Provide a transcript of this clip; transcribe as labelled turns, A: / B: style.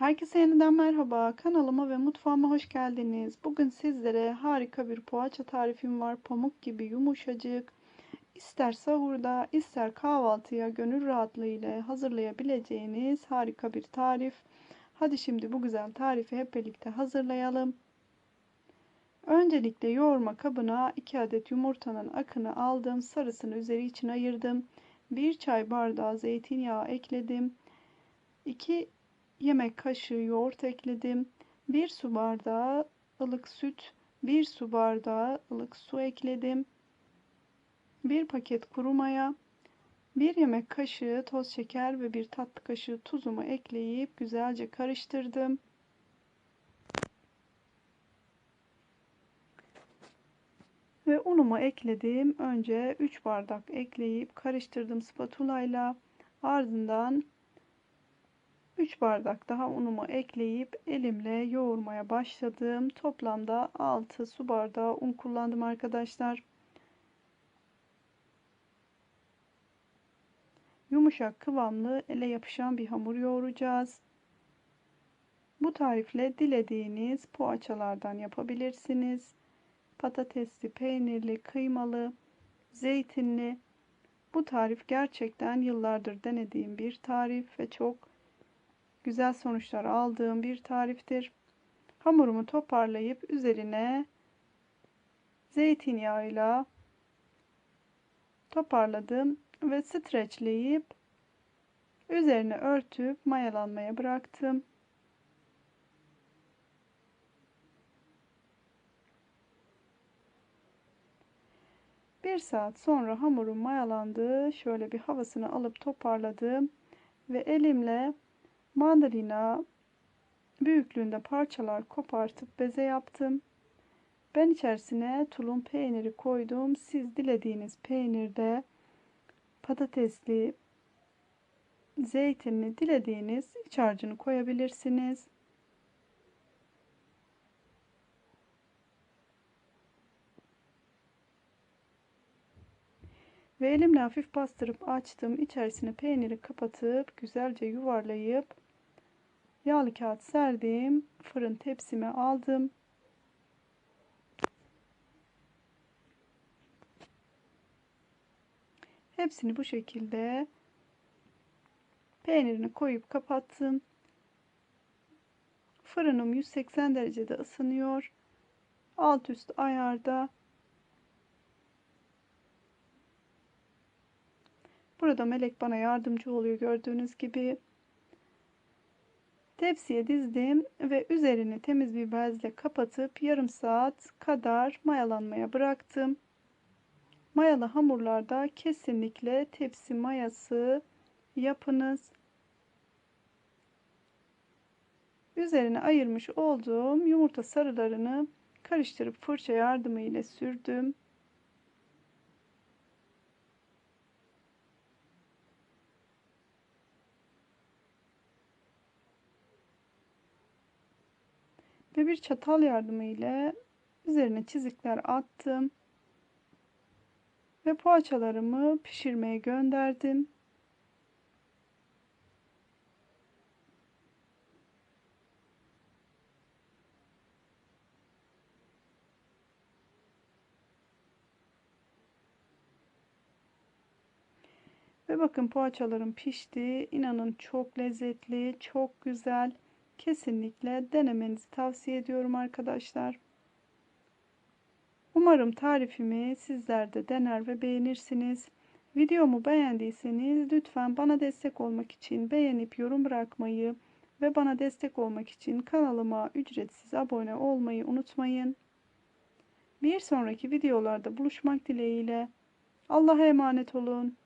A: Herkese yeniden merhaba. Kanalıma ve mutfağıma hoş geldiniz. Bugün sizlere harika bir poğaça tarifim var. Pamuk gibi yumuşacık. İster sahurda, ister kahvaltıya gönül rahatlığı ile hazırlayabileceğiniz harika bir tarif. Hadi şimdi bu güzel tarifi hep birlikte hazırlayalım. Öncelikle yoğurma kabına 2 adet yumurtanın akını aldım. Sarısını üzeri için ayırdım. 1 çay bardağı zeytinyağı ekledim. 2 yemek kaşığı yoğurt ekledim. 1 su bardağı ılık süt, 1 su bardağı ılık su ekledim. 1 paket kuru maya, 1 yemek kaşığı toz şeker ve 1 tatlı kaşığı tuzumu ekleyip güzelce karıştırdım. Ve unumu ekledim. Önce 3 bardak ekleyip karıştırdım spatula ile. Ardından 3 bardak daha unumu ekleyip elimle yoğurmaya başladım. Toplamda 6 su bardağı un kullandım arkadaşlar. Yumuşak kıvamlı ele yapışan bir hamur yoğuracağız. Bu tarifle dilediğiniz poğaçalardan yapabilirsiniz. Patatesli, peynirli, kıymalı, zeytinli. Bu tarif gerçekten yıllardır denediğim bir tarif ve çok güzel sonuçlar aldığım bir tariftir. Hamurumu toparlayıp üzerine zeytinyağıyla toparladım ve streçleyip üzerine örtüp mayalanmaya bıraktım. Bir saat sonra hamurum mayalandı. Şöyle bir havasını alıp toparladım ve elimle mandalina büyüklüğünde parçalar kopartıp beze yaptım. Ben içerisine tulum peyniri koydum. Siz dilediğiniz peynirde patatesli, zeytinli dilediğiniz iç harcını koyabilirsiniz. Ve elimle hafif bastırıp açtım. İçerisine peyniri kapatıp güzelce yuvarlayıp yağlı kağıt serdim. Fırın tepsime aldım. Hepsini bu şekilde peynirini koyup kapattım. Fırınım 180 derecede ısınıyor. Alt üst ayarda. Burada melek bana yardımcı oluyor gördüğünüz gibi. Tepsiye dizdim ve üzerini temiz bir bezle kapatıp yarım saat kadar mayalanmaya bıraktım. Mayalı hamurlarda kesinlikle tepsi mayası yapınız. Üzerine ayırmış olduğum yumurta sarılarını karıştırıp fırça yardımı ile sürdüm. Ve bir çatal yardımı ile üzerine çizikler attım. Ve poğaçalarımı pişirmeye gönderdim. Ve bakın poğaçalarım pişti. İnanın çok lezzetli, çok güzel. Kesinlikle denemenizi tavsiye ediyorum arkadaşlar. Umarım tarifimi sizler de dener ve beğenirsiniz. Videomu beğendiyseniz lütfen bana destek olmak için beğenip yorum bırakmayı ve bana destek olmak için kanalıma ücretsiz abone olmayı unutmayın. Bir sonraki videolarda buluşmak dileğiyle. Allah'a emanet olun.